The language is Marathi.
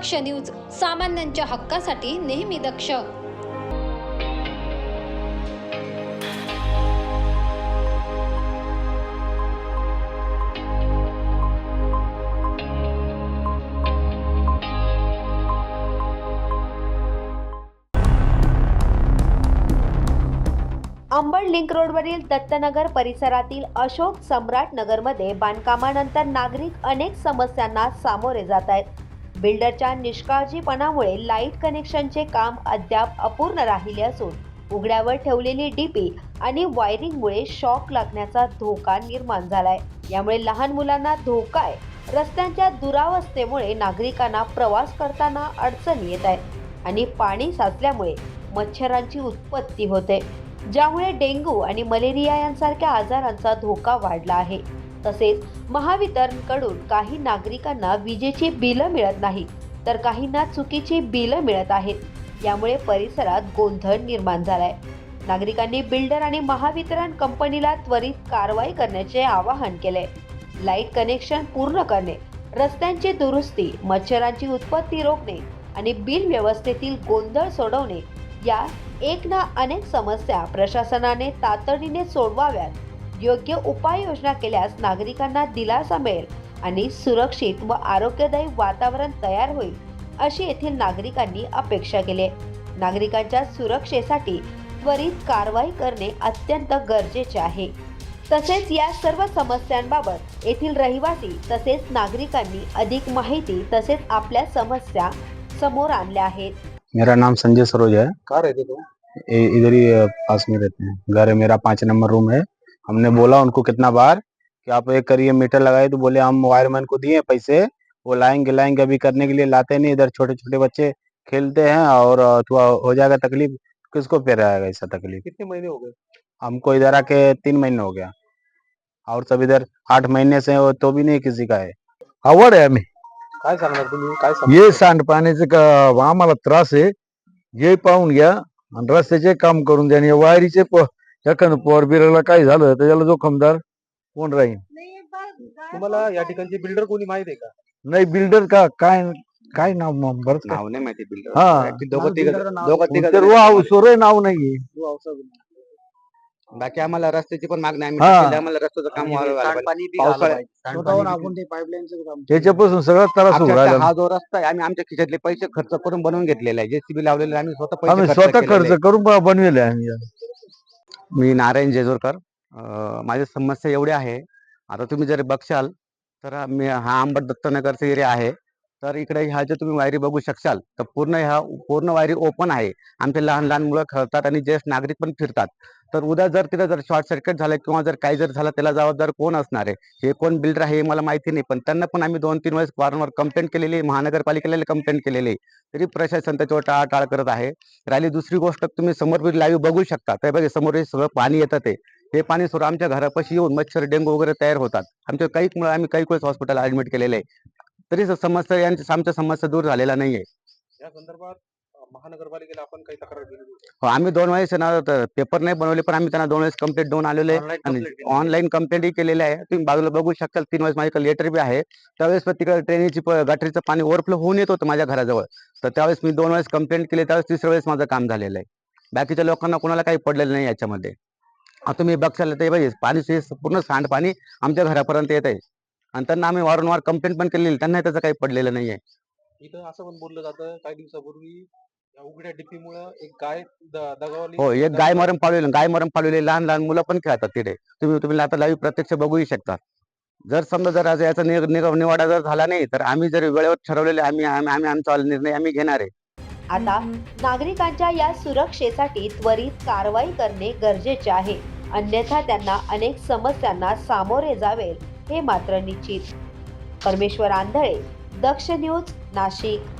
दक्ष न्यूज सामान्यांच्या हक्कासाठी नेहमी दक्ष. अंबड लिंक रोडवरील दत्तनगर परिसरातील अशोक सम्राट नगरमध्ये बांधकामानंतर नागरिक अनेक समस्यांना सामोरे जात आहेत. बिल्डरच्या निष्काळजीपणामुळे लाइट कनेक्शनचे काम अद्याप अपूर्ण राहिले असून उघड्यावर ठेवलेली डीपी आणि वायरिंगमुळे शॉक लागण्याचा धोका निर्माण झालाय. यामुळे लहान मुलांना धोका आहे. रस्त्यांच्या दुरावस्थेमुळे नागरिकांना प्रवास करताना अडचणी येत आहेत आणि पाणी साचल्यामुळे मच्छरांची उत्पत्ती होते. ज्यामुळे डेंग्यू आणि मलेरिया यांसारख्या आजारांचा धोका वाढला आहे. तसेच महावितरणकडून काही नागरिकांना विजेची बिलं मिळत नाही तर काहींना चुकीची बिलं मिळत आहेत. यामुळे परिसरात गोंधळ निर्माण झालाय. नागरिकांनी बिल्डर आणि महावितरण कंपनीला त्वरित कारवाई करण्याचे आवाहन केले लाइट कनेक्शन पूर्ण करणे रस्त्यांची दुरुस्ती मच्छरांची उत्पत्ती रोखणे आणि बिल व्यवस्थेतील गोंधळ सोडवणे या एक ना अनेक समस्या प्रशासनाने तातडीने सोडवाव्यात योग्य उपाययोजना केल्यास नागरिकांना दिलासा मिळेल आणि सुरक्षित व आरोग्यदायी वातावरण तयार होईल अशी येथील नागरिकांनी अपेक्षा केली आहे. नागरिकांच्या सुरक्षेसाठी त्वरित कारवाई करणे अत्यंत गरजेचे आहे. तसेच या सर्व समस्यांबाबत येथील रहिवासी तसेच नागरिकांनी अधिक माहिती तसेच आपल्या समस्या समोर आणल्या आहेत. मेरा नाम संजय सरोज है। कहाँ रहते तुम ए- इधर ही अ, पास में रहते हैं। घर है मेरा पाँच नंबर रूम है। हमने बोला उनको कितना बार कि आप एक करिए मीटर लगाए तो बोले हम वायरमैन को दिए पैसे वो लाएँगे लाएँगे अभी करने के लिए लाते नहीं इधर छोटे छोटे बच्चे खेलते हैं और थोड़ा हो जाएगा तकलीफ़ किसको पे रहेगा ऐसा तकलीफ़? कितने महीने हो गए? हमको इधर आके तीन महीने हो गया और सब इधर आठ महीने से हो तो भी नहीं किसी का है। आवड आहे आम्ही काय सांगणार तुम्ही? काय सांगणार? हे सांडपाण्याचे का आम्हाला त्रास आहे हे पाहून घ्या आणि रस्त्याचे काम करून द्या आणि वायरीचे प एखादं पोर बिराला काय झालं तर त्याला जोखमदार कोण राहील? तुम्हाला या ठिकाणचे बिल्डर कोणी माहीत आहे का? नाही बिल्डर का? काय काय नाव मग काय नाव नाही माहिती बिल्डर हा. दोघं तिघं दोघं तिघं तर वाव सोरे नाव नाही. बाकी आम्हाला रस्त्याची पण मागणी आहे. हा. आम्ही आम्हाला रस्त्याचं काम व्हायला पाहिजे. पावसाळ्यात त्याच्यापासून सगळा त्रास होऊ आमच्या राहिला. हा जो रस्ता आहे आम्ही आमच्या खिशातले पैसे खर्च करून बनवून घेतलेला आहे. जेसीबी लावलेले आहे, आम्ही स्वतः आम्ही स्वतः केलेले खर्च करून बनविले आम्ही. मी नारायण जेजोरकर. माझी समस्या एवढी आहे. आता तुम्ही जर बघशाल तर मी हा आंबट दत्तनगरचा एरिया आहे. तर इकडे ह्या जे तुम्ही वायरी बघू शकशाल तर पूर्ण ह्या पूर्ण वायरी ओपन आहे. आमचे लहान लहान मुलं खेळतात आणि ज्येष्ठ नागरिक पण फिरतात. तर उद्या जर तिथं जर शॉर्ट सर्किट झालं किंवा जर काही जर झालं त्याला जबाबदार कोण असणार आहे? हे कोण बिल्डर आहे हे मला माहिती नाही पण त्यांना पण आम्ही दोन तीन वेळेस वारंवार कंप्लेंट केलेली आहे, महानगरपालिकेला कंप्लेंट केलेली आहे. तरी प्रशासन त्याच्यावर टाळाटाळ करत आहे. राहिली दुसरी गोष्ट तुम्ही समोर लाईव्ह बघू शकता. तर बघा समोर हे सगळं पाणी येतं ते. हे पाणी सुरू आमच्या घरापाशी येऊन मच्छर डेंगू वगैरे तयार होतात. आमच्या काही मुळे आम्ही काही वेळेस हॉस्पिटल ऍडमिट केलेले आहे. तरी समस्या यांची आमच्या समस्या दूर झालेला नाहीये. या संदर्भात अ, महानगरपालिकेला आपण काही तक्रार दिली होती. हो, आम्ही दोन वेळेस ना पेपर नाही बनवले पण आम्ही त्यांना दोन वेळेस कंप्लेंट देऊन आलेले आहे. Online आणि complaint. ऑनलाईन कंप्लेंटही केलेले आहे. तुम्ही बाजूला बघू शकता तीन वेळेस माझ्याकडे लेटर बी आहे. त्यावेळेस पण तिकडे ट्रेनीची गटरीचं पाणी ओव्हरफ्लो होऊन येत होतं माझ्या घराजवळ. तर त्यावेळेस मी दोन वेळेस कंप्लेंट केली. त्यावेळेस तिसऱ्या वेळेस माझं काम झालेलं आहे. बाकीच्या लोकांना कोणाला काही पडलेलं नाही याच्यामध्ये. आता तुम्ही बघशाल तर हे बघा, पाणी हे पूर्ण सांडपाणी आमच्या घरापर्यंत येत आहे. आणि त्यांना आम्ही वारंवार कंप्लेंट पण केलेली. त्यांना त्याचं काही पडलेलं नाहीये. इथं असं पण बोललं जातं काही दिवसापूर्वी या उघड्या डिपीमुळे एक गाय द- दगावली. हो एक गाय मरम पाळलेली गाय मरम पाळलेली लहान लहान मुलं पण खेळतात तिथे. तुम्ही तुम्ही आता लाईव्ह प्रत्यक्ष बघूही शकता. जर समजा जर आज याचा निवाडा जर झाला नाही तर आम्ही जर वेळेवर ठरवलेले आम्ही आम्ही आम्ही आमचा निर्णय आम्ही घेणार आहे. आता नागरिकांच्या या सुरक्षेसाठी त्वरित कारवाई करणे गरजेचे आहे. अन्यथा त्यांना अनेक समस्यांना सामोरे जावे. हे मात्र निश्चित. परमेश्वर आंधळे दक्ष न्यूज नाशिक.